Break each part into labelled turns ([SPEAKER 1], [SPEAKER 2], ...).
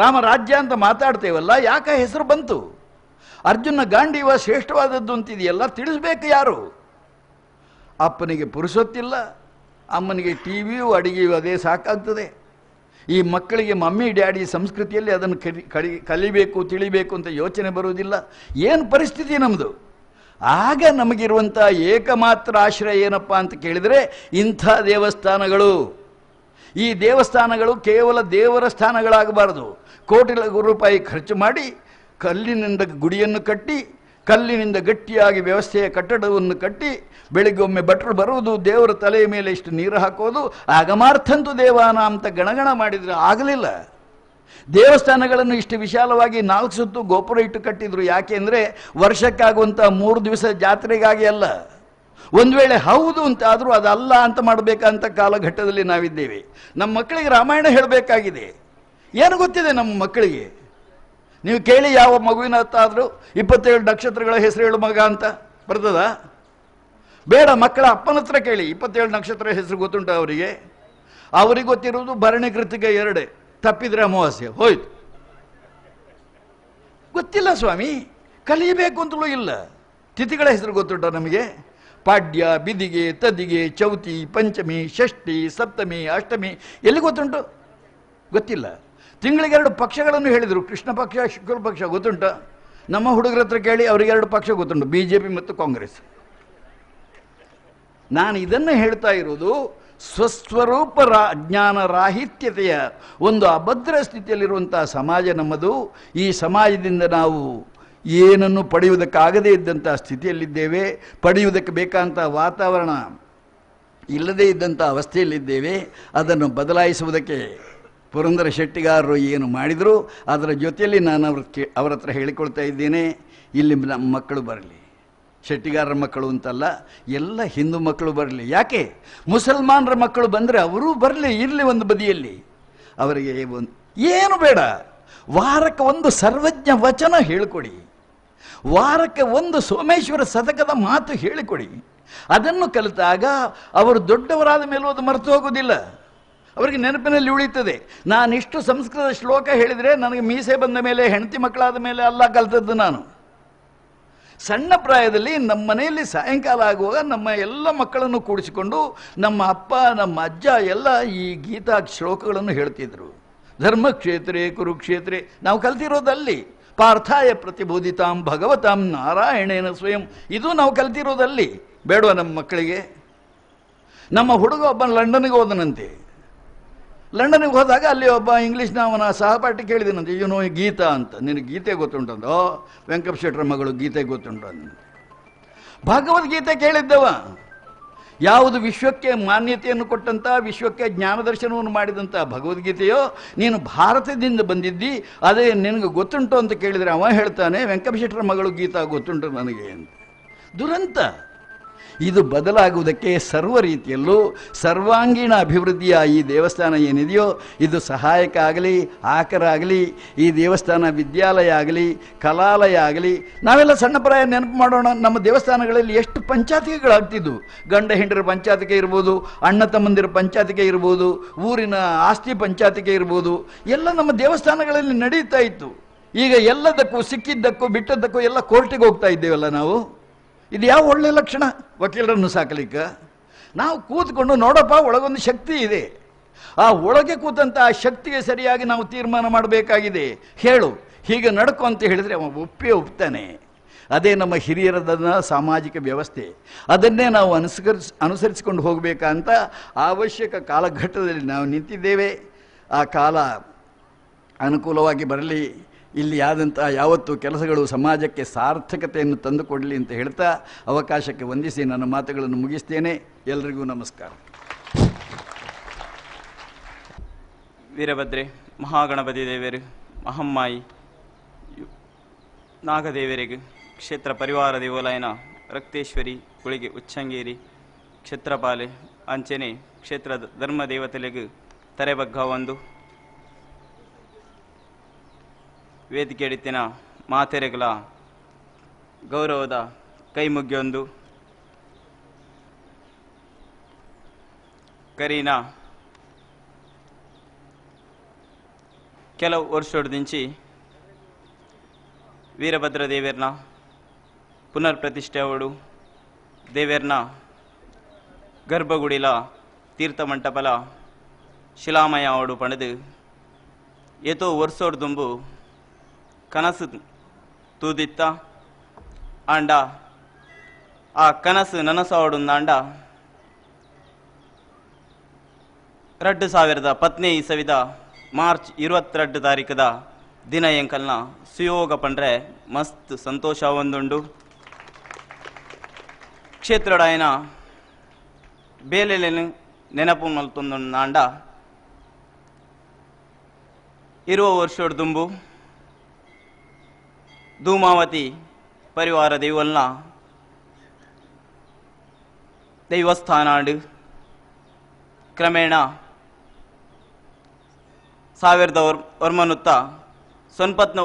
[SPEAKER 1] ರಾಮ ರಾಜ್ಯ ಅಂತ ಮಾತಾಡ್ತೇವಲ್ಲ, ಯಾಕೆ ಹೆಸರು ಬಂತು? ಅರ್ಜುನ ಗಾಂಡೀವ ಶ್ರೇಷ್ಠವಾದದ್ದು ಅಂತಿದೆಯಲ್ಲ, ತಿಳಿಸ್ಬೇಕು ಯಾರು? ಅಪ್ಪನಿಗೆ ಪುರುಸೊತ್ತಿಲ್ಲ ಅಮ್ಮನಿಗೆ ಟಿ ವಿಯು ಅಡುಗೆಯೂ ಅದೇ ಸಾಕಾಗ್ತದೆ. ಈ ಮಕ್ಕಳಿಗೆ ಮಮ್ಮಿ, ಡ್ಯಾಡಿ ಸಂಸ್ಕೃತಿಯಲ್ಲಿ ಅದನ್ನು ಕಲಿ ಕಲಿ, ಕಲಿಬೇಕು, ತಿಳಿಬೇಕು ಅಂತ ಯೋಚನೆ ಬರುವುದಿಲ್ಲ. ಏನು ಪರಿಸ್ಥಿತಿ ನಮ್ಮದು ಆಗ ನಮಗಿರುವಂಥ ಏಕಮಾತ್ರ ಆಶ್ರಯ ಏನಪ್ಪ ಅಂತ ಕೇಳಿದರೆ ಇಂಥ ದೇವಸ್ಥಾನಗಳು. ಈ ದೇವಸ್ಥಾನಗಳು ಕೇವಲ ದೇವರ ಸ್ಥಾನಗಳಾಗಬಾರದು. ಕೋಟಿ ರೂಪಾಯಿ ಖರ್ಚು ಮಾಡಿ, ಕಲ್ಲಿನಿಂದ ಗುಡಿಯನ್ನು ಕಟ್ಟಿ, ಕಲ್ಲಿನಿಂದ ಗಟ್ಟಿಯಾಗಿ ವ್ಯವಸ್ಥೆಯ ಕಟ್ಟಡವನ್ನು ಕಟ್ಟಿ ಬೆಳಿಗ್ಗೊಮ್ಮೆ ಭಟ್ರು ಬರುವುದು, ದೇವರ ತಲೆಯ ಮೇಲೆ ಇಷ್ಟು ನೀರು ಹಾಕೋದು ಆಗಮಾರ್ಥಂತೂ ದೇವಾನ ಅಂತ ಗಣಗಣ ಮಾಡಿದರೆ ಆಗಲಿಲ್ಲ. ದೇವಸ್ಥಾನಗಳನ್ನು ಇಷ್ಟು ವಿಶಾಲವಾಗಿ ನಾಲ್ಕು ಸುತ್ತು ಗೋಪುರ ಇಟ್ಟು ಕಟ್ಟಿದ್ರು ಯಾಕೆ ಅಂದರೆ ವರ್ಷಕ್ಕಾಗುವಂಥ ಮೂರು ದಿವಸ ಜಾತ್ರೆಗಾಗಿ ಅಲ್ಲ. ಒಂದು ವೇಳೆ ಹೌದು ಅಂತ ಆದರೂ ಅದಲ್ಲ ಅಂತ ಮಾಡಬೇಕಂತ ಕಾಲಘಟ್ಟದಲ್ಲಿ ನಾವಿದ್ದೇವೆ. ನಮ್ಮ ಮಕ್ಕಳಿಗೆ ರಾಮಾಯಣ ಹೇಳಬೇಕಾಗಿದೆ. ಏನು ಗೊತ್ತಿದೆ ನಮ್ಮ ಮಕ್ಕಳಿಗೆ? ನೀವು ಕೇಳಿ ಯಾವ ಮಗುವಿನ ಹತ್ತಾದರೂ ಇಪ್ಪತ್ತೇಳು ನಕ್ಷತ್ರಗಳ ಹೆಸರು ಹೇಳು ಮಗ ಅಂತ ಬರ್ತದ? ಬೇಡ, ಮಕ್ಕಳ ಅಪ್ಪನ ಹತ್ರ ಕೇಳಿ. ಇಪ್ಪತ್ತೇಳು ನಕ್ಷತ್ರ ಹೆಸರು ಗೊತ್ತುಂಟು ಅವರಿಗೆ? ಅವರಿಗೆ ಗೊತ್ತಿರುವುದು ಭರಣಿ ಕೃತಿಕ ಎರಡೇ. ತಪ್ಪಿದ್ರೆ ಅಮಾವಾಸ್ಯೆ. ಹೋಯ್ತು. ಗೊತ್ತಿಲ್ಲ ಸ್ವಾಮಿ. ಕಲಿಯಬೇಕು ಅಂತಲೂ ಇಲ್ಲ. ತಿಥಿಗಳ ಹೆಸರು ಗೊತ್ತುಂಟ ನಮಗೆ? ಪಾಡ್ಯ, ಬಿದಿಗೆ, ತದಿಗೆ, ಚೌತಿ, ಪಂಚಮಿ, ಷಷ್ಠಿ, ಸಪ್ತಮಿ, ಅಷ್ಟಮಿ ಎಲ್ಲಿ ಗೊತ್ತುಂಟು? ಗೊತ್ತಿಲ್ಲ. ತಿಂಗಳಿಗೆ ಎರಡು ಪಕ್ಷಗಳನ್ನು ಹೇಳಿದರು. ಕೃಷ್ಣ ಪಕ್ಷ, ಶುಕ್ಲ ಪಕ್ಷ ಗೊತ್ತುಂಟ? ನಮ್ಮ ಹುಡುಗರ ಹತ್ರ ಕೇಳಿ ಅವರಿಗೆ ಎರಡು ಪಕ್ಷ ಗೊತ್ತುಂಟು ಬಿ ಜೆ ಪಿ ಮತ್ತು ಕಾಂಗ್ರೆಸ್. ನಾನು ಇದನ್ನು ಹೇಳ್ತಾ ಇರೋದು ಸ್ವಸ್ವರೂಪ ರಾ, ಜ್ಞಾನ ರಾಹಿತ್ಯತೆಯ ಒಂದು ಅಭದ್ರ ಸ್ಥಿತಿಯಲ್ಲಿರುವಂಥ ಸಮಾಜ ನಮ್ಮದು. ಈ ಸಮಾಜದಿಂದ ನಾವು ಏನನ್ನು ಪಡೆಯುವುದಕ್ಕಾಗದೇ ಇದ್ದಂಥ ಸ್ಥಿತಿಯಲ್ಲಿದ್ದೇವೆ, ಪಡೆಯುವುದಕ್ಕೆ ಬೇಕಾದಂಥ ವಾತಾವರಣ ಇಲ್ಲದೇ ಇದ್ದಂಥ ಅವಸ್ಥೆಯಲ್ಲಿದ್ದೇವೆ, ಅದನ್ನು ಬದಲಾಯಿಸುವುದಕ್ಕೆ ಪುರಂದರ ಶೆಟ್ಟಿಗಾರರು ಏನು ಮಾಡಿದರು, ಅದರ ಜೊತೆಯಲ್ಲಿ ನಾನು ಅವ್ರ ಕೇ, ಅವರ ಹತ್ರ ಹೇಳಿಕೊಳ್ತಾ ಇದ್ದೇನೆ, ಇಲ್ಲಿ ನಮ್ಮ ಮಕ್ಕಳು ಬರಲಿ. ಶೆಟ್ಟಿಗಾರರ ಮಕ್ಕಳು ಅಂತಲ್ಲ, ಎಲ್ಲ ಹಿಂದೂ ಮಕ್ಕಳು ಬರಲಿ. ಯಾಕೆ? ಮುಸಲ್ಮಾನರ ಮಕ್ಕಳು ಬಂದರೆ ಅವರೂ ಬರಲಿ, ಇರಲಿ ಒಂದು ಬದಿಯಲ್ಲಿ. ಅವರಿಗೆ ಒಂದು, ಏನು ಬೇಡ. ವಾರಕ್ಕೆ ಒಂದು ಸರ್ವಜ್ಞ ವಚನ ಹೇಳಿಕೊಡಿ. ವಾರಕ್ಕೆ ಒಂದು ಸೋಮೇಶ್ವರ ಸದಕದ ಮಾತು ಹೇಳಿಕೊಡಿ. ಅದನ್ನು ಕಲಿತಾಗ ಅವರು ದೊಡ್ಡವರಾದ ಮೇಲೂ ಅದು ಮರೆತು ಹೋಗುವುದಿಲ್ಲ. ಅವರಿಗೆ ನೆನಪಿನಲ್ಲಿ ಉಳಿತದೆ ನಾನಿಷ್ಟು ಸಂಸ್ಕೃತ ಶ್ಲೋಕ ಹೇಳಿದರೆ ನನಗೆ ಮೀಸೆ ಬಂದ ಮೇಲೆ, ಹೆಂಡತಿ ಮಕ್ಕಳಾದ ಮೇಲೆ ಅಲ್ಲ ಕಲಿತದ್ದು ನಾನು. ಸಣ್ಣ ಪ್ರಾಯದಲ್ಲಿ ನಮ್ಮ ಮನೆಯಲ್ಲಿ ಸಾಯಂಕಾಲ ಆಗುವಾಗ ನಮ್ಮ ಎಲ್ಲ ಮಕ್ಕಳನ್ನು ಕೂಡಿಸಿಕೊಂಡು ನಮ್ಮ ಅಪ್ಪ, ನಮ್ಮ ಅಜ್ಜ ಎಲ್ಲ ಈ ಗೀತಾ ಶ್ಲೋಕಗಳನ್ನು ಹೇಳ್ತಿದ್ರು. ಧರ್ಮಕ್ಷೇತ್ರೇ, ಕುರುಕ್ಷೇತ್ರೆ. ನಾವು ಕಲ್ತಿರೋದಲ್ಲಿ ಪಾರ್ಥಾಯ ಪ್ರತಿಬೋಧಿತಾಂ ಭಗವತಾಂ ನಾರಾಯಣೇನ ಸ್ವಯಂ. ಇದು ನಾವು ಕಲ್ತಿರೋದಲ್ಲಿ. ಬೇಡವಾ ನಮ್ಮ ಮಕ್ಕಳಿಗೆ? ನಮ್ಮ ಹುಡುಗ ಒಬ್ಬ ಲಂಡನ್ಗೆ ಹೋದನಂತೆ. ಲಂಡನ್ಗೆ ಹೋದಾಗ ಅಲ್ಲಿ ಒಬ್ಬ ಇಂಗ್ಲೀಷ್ನ ಅವನ ಸಹಪಾಠಿ ಕೇಳಿದನಂತೆ ಇವನು ಗೀತಾ ಅಂತ. ನಿನಗೆ ಗೀತೆ ಗೊತ್ತುಂಟಂತ. ಓ ವೆಂಕಟ ಶೆಟ್ಟರ ಮಗಳು ಗೀತೆ ಗೊತ್ತುಂಟು ಭಗವದ್ಗೀತೆ ಕೇಳಿದ್ದವ. ಯಾವುದು ವಿಶ್ವಕ್ಕೆ ಮಾನ್ಯತೆಯನ್ನು ಕೊಟ್ಟಂಥ ವಿಶ್ವಕ್ಕೆ ಜ್ಞಾನದರ್ಶನವನ್ನು ಮಾಡಿದಂಥ ಭಗವದ್ಗೀತೆಯೋ, ನೀನು ಭಾರತದಿಂದ ಬಂದಿದ್ದಿ, ಅದೇ ನಿನಗೆ ಗೊತ್ತುಂಟು ಅಂತ ಕೇಳಿದರೆ ಅವ ಹೇಳ್ತಾನೆ ವೆಂಕಟೇಶ್ವರ ಮಗಳು ಗೀತಾ ಗೊತ್ತುಂಟು ನನಗೆ ಅಂತ. ದುರಂತ. ಇದು ಬದಲಾಗುವುದಕ್ಕೆ ಸರ್ವ ರೀತಿಯಲ್ಲೂ ಸರ್ವಾಂಗೀಣ ಅಭಿವೃದ್ಧಿಯ ಈ ದೇವಸ್ಥಾನ ಏನಿದೆಯೋ, ಇದು ಸಹಾಯಕ ಆಗಲಿ, ಆಕರ ಆಗಲಿ, ಈ ದೇವಸ್ಥಾನ ವಿದ್ಯಾಲಯ ಆಗಲಿ, ಕಲಾಲಯ ಆಗಲಿ, ನಾವೆಲ್ಲ ಸಣ್ಣ ಪ್ರಾಯ ನೆನಪು ಮಾಡೋಣ, ನಮ್ಮ ದೇವಸ್ಥಾನಗಳಲ್ಲಿ ಎಷ್ಟು ಪಂಚಾಯತಿಗಳಾಗ್ತಿದ್ವು ಗಂಡ ಹೆಂಡರ ಪಂಚಾಯತಿಗೆ ಇರ್ಬೋದು, ಅಣ್ಣ ತಮ್ಮಂದಿರ ಪಂಚಾಯತಿಗೆ ಇರ್ಬೋದು, ಊರಿನ ಆಸ್ತಿ ಪಂಚಾಯತಿಗೆ ಇರ್ಬೋದು, ಎಲ್ಲ ನಮ್ಮ ದೇವಸ್ಥಾನಗಳಲ್ಲಿ ನಡೀತಾ ಇತ್ತು. ಈಗ ಎಲ್ಲದಕ್ಕೂ, ಸಿಕ್ಕಿದ್ದಕ್ಕೂ, ಬಿಟ್ಟದ್ದಕ್ಕೂ ಎಲ್ಲ ಕೋರ್ಟಿಗೆ ಹೋಗ್ತಾ ಇದ್ದೇವಲ್ಲ ನಾವು. ಇದು ಯಾವ ಒಳ್ಳೆ ಲಕ್ಷಣ? ವಕೀಲರನ್ನು ಸಾಕಲಿಕ್ಕೆ? ನಾವು ಕೂತ್ಕೊಂಡು ನೋಡಪ್ಪ, ಒಳಗೊಂದು ಶಕ್ತಿ ಇದೆ. ಆ ಒಳಗೆ ಕೂತಂಥ ಆ ಶಕ್ತಿಗೆ ಸರಿಯಾಗಿ ನಾವು ತೀರ್ಮಾನ ಮಾಡಬೇಕಾಗಿದೆ. ಹೇಳು, ಹೀಗೆ ನಡ್ಕೊ ಅಂತ ಹೇಳಿದರೆ ಅವ ಒಪ್ಪೇ ಒಪ್ತಾನೆ. ಅದೇ ನಮ್ಮ ಹಿರಿಯರದ ಸಾಮಾಜಿಕ ವ್ಯವಸ್ಥೆ. ಅದನ್ನೇ ನಾವು ಅನುಸರಿಸ್, ಅನುಸರಿಸಿಕೊಂಡು ಹೋಗಬೇಕಂತ ಅವಶ್ಯಕ ಕಾಲಘಟ್ಟದಲ್ಲಿ ನಾವು ನಿಂತಿದ್ದೇವೆ. ಆ ಕಾಲ ಅನುಕೂಲವಾಗಿ ಬರಲಿ. ಇಲ್ಲಿ ಆದಂತಹ ಯಾವತ್ತು ಕೆಲಸಗಳು ಸಮಾಜಕ್ಕೆ ಸಾರ್ಥಕತೆಯನ್ನು ತಂದುಕೊಡಲಿ ಅಂತ ಹೇಳ್ತಾ ಅವಕಾಶಕ್ಕೆ ವಂದಿಸಿ ನನ್ನ ಮಾತುಗಳನ್ನು ಮುಗಿಸ್ತೇನೆ. ಎಲ್ರಿಗೂ ನಮಸ್ಕಾರ.
[SPEAKER 2] ವೀರಭದ್ರೆ, ಮಹಾಗಣಪತಿ ದೇವರು, ಮಹಮ್ಮಾಯಿ, ನಾಗದೇವರಿಗೆ ಕ್ಷೇತ್ರ ಪರಿವಾರ ದೇವಾಲಯನ ರಕ್ತೇಶ್ವರಿ ಗುಳಿಗೆ ಉಚ್ಚಂಗೇರಿ, ಕ್ಷೇತ್ರಪಾಲೆ ಅಂಚನೆ ಕ್ಷೇತ್ರದ ಧರ್ಮ ತರೆಬಗ್ಗ ಒಂದು. ವೇದಿಕೆ ಹಿಡಿತಿನ ಮಾತೆರೆಗಳ ಗೌರವದ ಕೈ ಕರೀನ ಕೆಲವು ವರ್ಷದಿಂಚಿ ವೀರಭದ್ರ ದೇವೇರ್ನ ಪುನರ್ ಪ್ರತಿಷ್ಠೆ ಅವಳು. ದೇವೇರ್ನ ಗರ್ಭಗುಡಿಲ ತೀರ್ಥಮಂಟಪಲ ಶಿಲಾಮಯ ಅವಡು ಪಣದು ಏತೋ ವರ್ಷೋಡ್ ದುಂಬು ಕನಸು ತೂದಿತ್ತ ಆಂಡ ಆ ಕನಸು ನನಸಾವಡುಂದಾಂಡ ಎರಡು ಸಾವಿರದ ಪತ್ನೇ ಇಸವಿದ ಮಾರ್ಚ್ ಇರುವತ್ತೆರಡು ತಾರೀಕದ ದಿನ ಎಂಕಲ್ನ ಸುಯೋಗ ಪಂಡ್ರೆ ಮಸ್ತ್ ಸಂತೋಷ ಒಂದುಂಡು. ಕ್ಷೇತ್ರಡಾಯನ ಬೇಲೆಲೆನು ನೆನಪು ಮಲ್ತೊಂದು ನಾಂಡ ಇರುವ ವರ್ಷೋಡ್ ದುಂಬು. ಧೂಮಾವತಿ ಪರಿವಾರ ದೈವಲ್ನ ದೈವಸ್ಥಾನಾಡು. ಕ್ರಮೇಣ ಸಾವಿರದ ವರ್ ವರ್ಮನುತ್ತ ಸೊನ್ಪತ್ನ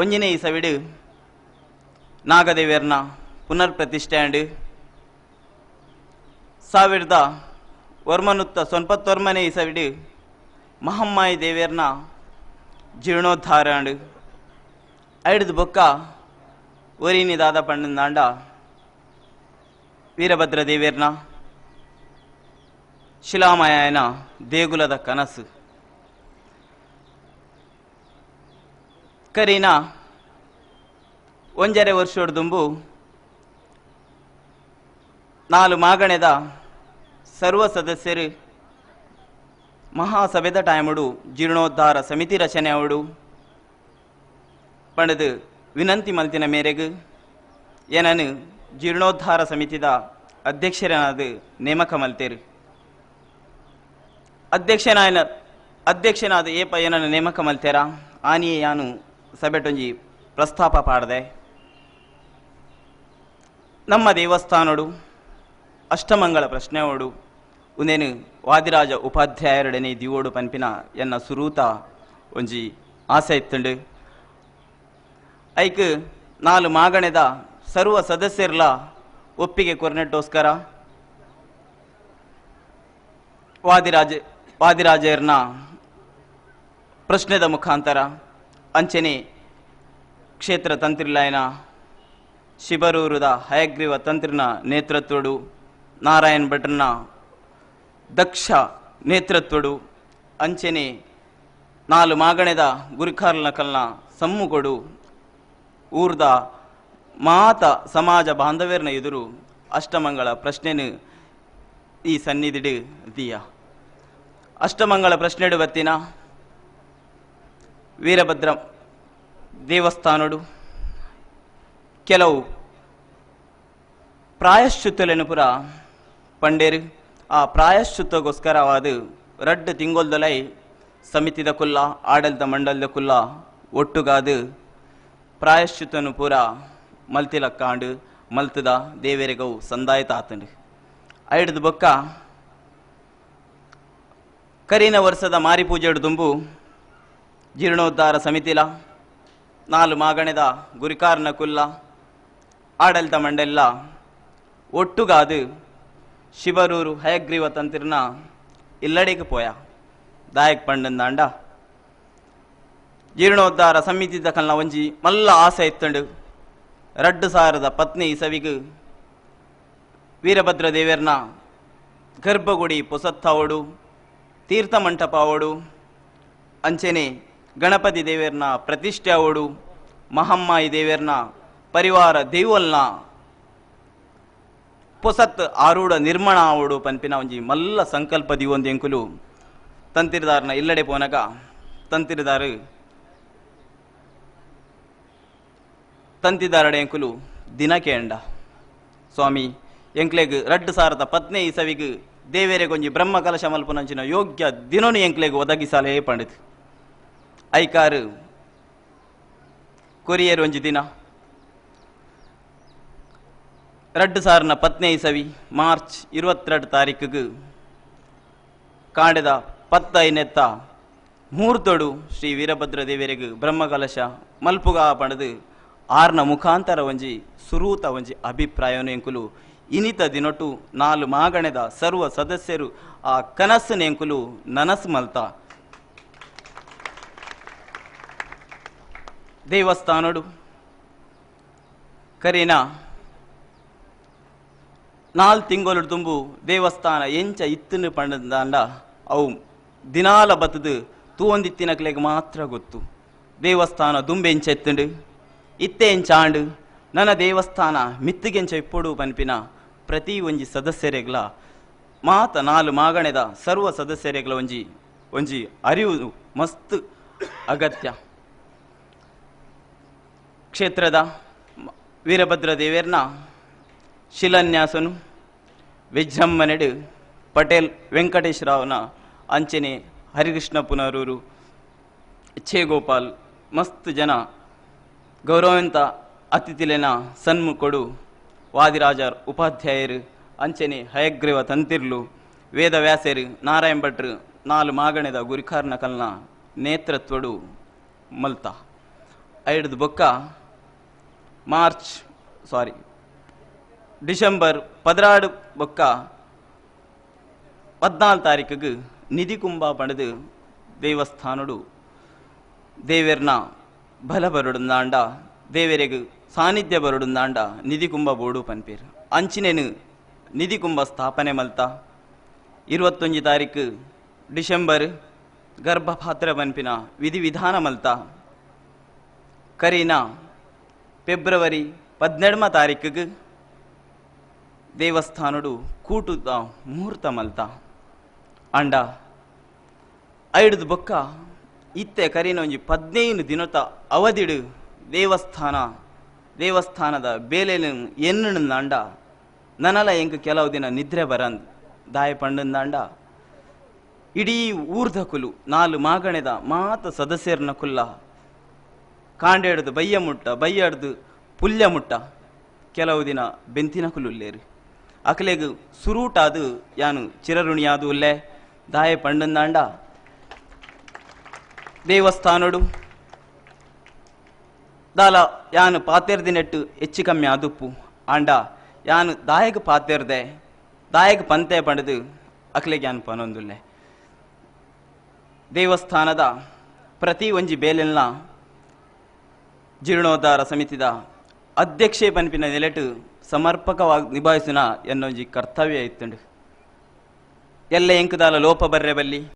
[SPEAKER 2] ಒಂಜಿನೇ ಇಸವಿಡು ನಾಗದೇವಿಯರ್ನ ಪುನರ್ ಪ್ರತಿಷ್ಠೆ ಅಂಡು ಸಾವಿರದ ಒರ್ಮನುತ್ತ ಸೊನ್ಪತ್ತೊರ್ಮನೇ ಇಸವಿಡು ಮಹಮ್ಮಾಯಿ ದೇವಿಯರ್ನ ಜೀರ್ಣೋದ್ಧಾರ ಒರಿನಿ ದಾದ ಪಣ್ಣಂದಾಂಡ ವೀರಭದ್ರ ದೇವಿಯರ್ನ ಶಿಲಾಮಯನ ದೇಗುಲದ ಕನಸು. ಕರೀನ ಒಂಜರೆ ವರ್ಷೋಡ್ ದುಂಬು ನಾಲು ಮಾಗಣೆದ ಸರ್ವ ಸದಸ್ಯರು ಮಹಾಸಭೆದ ಟೈಮುಡು ಜೀರ್ಣೋದ್ಧಾರ ಸಮಿತಿ ರಚನೆ ಅವಡು ಪಣದು ವಿನಂತಿ ಮಲ್ತಿನ ಮೇರೆಗೆ ಏನನು ಜೀರ್ಣೋದ್ಧಾರ ಸಮಿತಿದ ಅಧ್ಯಕ್ಷರನಾದ ನೇಮಕ ಮಲ್ತೇರು. ಅಧ್ಯಕ್ಷನಾಯನ, ಅಧ್ಯಕ್ಷನಾದ ಏಪ ಏನನ್ನು ನೇಮಕ ಮಲ್ತೇರ? ಆನಿಯೇ ಯಾನು ಸಭೆಟೊಂಜಿ ಪ್ರಸ್ತಾಪ ಪಾಡದೆ. ನಮ್ಮ ದೇವಸ್ಥಾನಡು, ಅಷ್ಟಮಂಗಳ ಪ್ರಶ್ನೆಯೋಡು ಉಂದೇನು ವಾದಿರಾಜ ಉಪಾಧ್ಯಾಯರೊಡನೆ ದಿವೋಡು ಪನ್ಪಿನ ಎನ್ನ ಸುರೂತ ಒಂಜಿ ಆಸೆ ಇತ್ತುಂಡು. ಐಕ್ ನಾಲ್ ಮಾಗಣೆದ ಸರ್ವ ಸದಸ್ಯರ್ಲ ಒಪ್ಪಿಗೆ ಕೊರ್ನೆಟ್ಟೋಸ್ಕರ ವಾದಿರಾಜ, ವಾದಿರಾಜರ್ನ ಪ್ರಶ್ನೆದ ಮುಖಾಂತರ ಅಂಚನೆ ಕ್ಷೇತ್ರ ತಂತ್ರಿಲಾಯನ ಶಿಬರೂರುದ ಹಯಗ್ರೀವ ತಂತ್ರಿನ ನೇತೃತ್ವಡು ನಾರಾಯಣ್ ಭಟ್ರನ ದಕ್ಷ ನೇತೃತ್ವಡು ಅಂಚನೆ ನಾಲು ಮಾಗಣೆದ ಗುರಿಕಾರ್ಲ ಕಲ್ನ ಸಮ್ಮುಗೊಡು ಊರ್ದ ಮಾತ ಸಮಾಜ ಬಾಂಧವ್ಯರ್ನ ಎದುರು ಅಷ್ಟಮಂಗಳ ಪ್ರಶ್ನೆನು ಈ ಸನ್ನಿಧಿಡು ದಿಯ. ಅಷ್ಟಮಂಗಳ ಪ್ರಶ್ನೆಡು ಬತ್ತಿನ. ವೀರಭದ್ರ ದೇವಸ್ಥಾನಡು. ಕೆಲವು ಪ್ರಾಯಶ್ಚಿತ್ತಲೆನು ಪುರ ಪಂಡೇರು. ಆ ಪ್ರಾಯಶ್ಚಿತ್ತಗೋಸ್ಕರವಾದ ರಡ್ಡು ತಿಂಗೊಲ್ದಲೈ ಸಮಿತಿದ ಕುಲ್ಲ, ಆಡಳಿತ ಮಂಡಲದ ಕುಲ್ಲ ಒಟ್ಟುಗಾದು ಪ್ರಾಯಶ್ಚಿತ್ತನು ಪೂರ ಮಲ್ತಿಲಕ್ಕಾಂಡು ಮಲ್ತದ ದೇವೇರೆಗವು ಸಂದಾಯ ತಾತಂಡು ಐಡ್ದು ಬೊಕ್ಕ ಕರೀನ ವರ್ಷದ ಮಾರಿ ಪೂಜೆಡು ದುಂಬು ಜೀರ್ಣೋದ್ಧಾರ ಸಮಿತಿಲ ನಾಲು ಮಾಗಣೆದ ಗುರಿಕಾರ್ನ ಕುಲ್ಲ, ಆಡಳಿತ ಮಂಡೆಲ್ಲ, ಒಟ್ಟುಗಾದು ಶಿವರೂರು ಹಯಗ್ರೀವ ತಂತಿರ್ನ ಇಲ್ಲಡಿಗೆ ಪೋಯ, ದಾಯಕ್ ಪಂಡಂದಾಂಡ. ಜೀರ್ಣೋದ್ಧಾರ ಸಮಿತಿದ ಕಲ್ನ ಒಂಜಿ ಮಲ್ಲ ಆಸೆ ಇತ್ತಂಡು. ರಡ್ಡು ಸಾರದ ಪತ್ನಿ ಇಸವಿಗು ವೀರಭದ್ರ ದೇವೇರ್ನ ಗರ್ಭಗುಡಿ ಪೊಸತ್ತಾವಡು ತೀರ್ಥಮಂಟಪ ಅವಡು ಅಂಚೆನೆ ಗಣಪತಿ ದೇವೇರ್ನ ಪ್ರತಿಷ್ಠೆ ಅವಡು ಮಹಮ್ಮಾಯಿ ದೇವೇರ್ನ ಪರಿವಾರ ದೇವಲ್ನ ಪೊಸತ್ ಆರೂಢ ನಿರ್ಮಾಣ ಅವಡು ಪನ್ಪಿನ ಒಂಜಿ ಮಲ್ಲ ಸಂಕಲ್ಪ ದಿವೊಂದು ಎಂಕುಲು ತಂತಿರದಾರನ ಇಲ್ಲಡೆ ಪೋನಗ ತಂತಿರದಾರು ಎಂಕುಲು ದಿನ ಎಂಡ ಸ್ವಾಮಿ, ಎಂಕ್ಲೆಗ್ ರಡ್ ಸಾರದ ಪತ್ನಿ ಇಸವಿಗ್ ದೇವೇರೆಗೊಂಜಿ ಬ್ರಹ್ಮ ಕಲಶ ಮಲ್ಪನಂಚಿನ ಯೋಗ್ಯ ದಿನೋನು ಎಂಕ್ಲೆಗ್ ಒದಗಿಸಲೇ ಪಂಡಿತ್. ಐಕಾರು ಕೊರಿಯರ್ ಒಂಜಿ ದಿನ. ರಡ್ ಸಾರ್ನ ಪತ್ನಿ ಇಸವಿ ಮಾರ್ಚ್ ಇರುವತ್ತೆರಡು ತಾರೀಕಿಗೆ ಕಾಂಡೆದ ಪತ್ತೈನೆತ್ತ ಮೂರ್ತೊಡು ಶ್ರೀ ವೀರಭದ್ರ ದೇವಿಯರಿಗೆ ಬ್ರಹ್ಮಕಲಶ ಮಲ್ಪುಗ ಪಣದು ಆರ್ನ ಮುಖಾಂತರ ಒಂಜಿ ಸುರೂತ ಒಂಜಿ ಅಭಿಪ್ರಾಯನು ಎಂಕುಲು ಇನಿತ ದಿನೊಟ್ಟು ನಾಲು ಮಾಗಣೆದ ಸರ್ವ ಸದಸ್ಯರು ಆ ಕನಸು ಎಂಕುಲು ನನಸು ಮಲ್ತ ದೇವಸ್ಥಾನಡು ಕರೀನಾ ನಾಲ್ ತಿಂಗಳು ತುಂಬು ದೇವಸ್ಥಾನ ಎಂಚ ಇತ್ತನ್ನು ಪಂಡದಾಂಡ ಅವು ದಿನಾಲ ಬತ್ತದು ತೂವೊಂದಿತ್ತಿನಕ್ಲೆಗ್ ಮಾತ್ರ ಗೊತ್ತು ದೇವಸ್ಥಾನ ದುಂಬೆಂಚ ಎತ್ತುಂಡು ಇತ್ತೆ ಎಂಚಾಂಡು ನನ್ನ ದೇವಸ್ಥಾನ ಮಿತ್ತಿಗೆಂಚ ಇಪ್ಪುಡು ಪನ್ಪಿನ ಪ್ರತಿ ಒಂಜಿ ಸದಸ್ಯರೆಗ್ಲ, ಮಾತ ನಾಲು ಮಾಗಣೆದ ಸರ್ವ ಸದಸ್ಯರೆಗ್ಲ ಒಂಜಿ ಒಂಜಿ ಅರಿವು ಮಸ್ತ್ ಅಗತ್ಯ. ಕ್ಷೇತ್ರದ ವೀರಭದ್ರ ದೇವೇರ್ನ ಶಿಲಾನ್ಯಾಸನು ವಿಜೃಂಭಣೆಡು ಪಟೇಲ್ ವೆಂಕಟೇಶ್ವರವನ ಅಂಚನೆ ಹರಿಕೃಷ್ಣ ಪುನರೂರು ಛೇಗೋಪಾಲ್ ಮಸ್ತ್ ಜನ ಗೌರವಂತ ಅತಿಥಿಲೆನ ಸನ್ಮುಖಡು ವಾದಿರಾಜ ಉಪಾಧ್ಯಾಯರು, ಅಂಚನೆ ಹಯಗ್ರೀವ ತಂತಿರ್ಲು, ವೇದವ್ಯಾಸರು ನಾರಾಯಣ ಭಟ್ರು ನಾಲು ಮಾಗಣೆದ ಗುರಿಕಾರ್ನ ಕಲ್ನ ನೇತೃತ್ವಡು ಮಲ್ತ. ಐಡ್ದು ಬೊಕ್ಕ ಮಾರ್ಚ್ ಸಾರಿ ಡಿಸೆಂಬರ್ ಪದಿನಾಡು ಬೊಕ್ಕ ಪದ್ನಾಲ್ಕು ತಾರೀಕಿಗೆ ನಿಧಿ ಕುಂಭ ಪಡೆದು ದೇವಸ್ಥಾನಡು ದೇವೇರ್ನ ಬಲ ಬರುಡುಂದಾಂಡ ದೇವೇರೆಗ್ ಸಾನ್ನಿಧ್ಯ ಬರುಡುಂದಾಂಡ ನಿಧಿ ಕುಂಭ ಬೋಡು ಪನ್ಪೇರು. ಅಂಚಿನೇನು ನಿಧಿ ಕುಂಭ ಸ್ಥಾಪನೆ ಮಲ್ತ. ಇರುವತ್ತೊಂಜಿ ತಾರೀಕು ಡಿಸೆಂಬರ್ ಗರ್ಭಪಾತ್ರ ಪನ್ಪಿನ ವಿಧಿವಿಧಾನ ಮಲ್ತ. ಕರೀನಾ, ಫೆಬ್ರವರಿ ಪದ್ನೆಡ್ಮ ತಾರೀಕಿಗೆ ದೇವಸ್ಥಾನಡು ಕೂಟುದ ಮುಹೂರ್ತ ಮಲ್ತ. ಅಂಡ, ಐಡ್ದು ಬೊಕ್ಕ ಇತ್ತೆ ಕರೀನ ಒಂಜಿ ಪದ್ನೈದು ದಿನದ ಅವಧಿಡು ದೇವಸ್ಥಾನ, ದೇವಸ್ಥಾನದ ಬೇಲೆಲು ದಾಂಡ ನನಲ ಎಂಕ್ ಕೆಲವು ದಿನ ನಿದ್ರೆ ಬರಂದ್. ದಾಯ ಪಂಡಂದಾಂಡ ಇಡೀ ಊರ್ಧಕುಲು ಕುಲು ನಾಲು ಮಾಗಣೆದ ಮಾತ ಸದಸ್ಯರ್ನ ಕುಲ್ಲ. ಕಾಂಡೇಡ್ದು ಬಯ್ಯ ಮುಟ್ಟ, ಬಯ್ಯಡ್ದು ಪುಲ್ಯ ಮುಟ್ಟ. ಕೆಲವು ದಿನ ಬೆಂತಿನ ಕುಲುಲ್ಲೇರು. ಅಕಲೆಗ್ ಸುರೂಟಾದು ಯಾನು ಚಿರಋಣಿಯಾದು ಉಲ್ಲೆ. ದಾಯ ಪಂಡಂದಾಂಡ ದೇವಸ್ಥಾನಡು. ದಾಲ ಯಾನು ಪಾತೆರ್ದಿನೆಟ್ಟು ಹೆಚ್ಚು ಕಮ್ಮಿ ಆದುಪ್ಪು. ಆಂಡ, ಯಾನು ದಾಯಗ ಪಾತೆರ್ದೆ ದಾಯಗ ಪಂತೆ ಪಡೆದು ಅಕ್ಲೆಗೆ ಯಾನು ಪನೊಂದುಲ್ಲೆ. ದೇವಸ್ಥಾನದ ಪ್ರತಿ ಒಂಜಿ ಬೇಲೆಲ್ನ ಜೀರ್ಣೋದ್ಧಾರ ಸಮಿತಿದ ಅಧ್ಯಕ್ಷೆ ಪನ್ಪಿನ ನೆಲೆಟು ಸಮರ್ಪಕವಾಗಿ ನಿಭಾಯಿಸಿನ ಎನ್ನೊಂಜಿ ಕರ್ತವ್ಯ ಇತ್ತುಂಡು. ಎಲ್ಲ ಎಂಕುದಾಲ ಲೋಪ ಬರ್ರೆ ಬಲ್ಲಿ?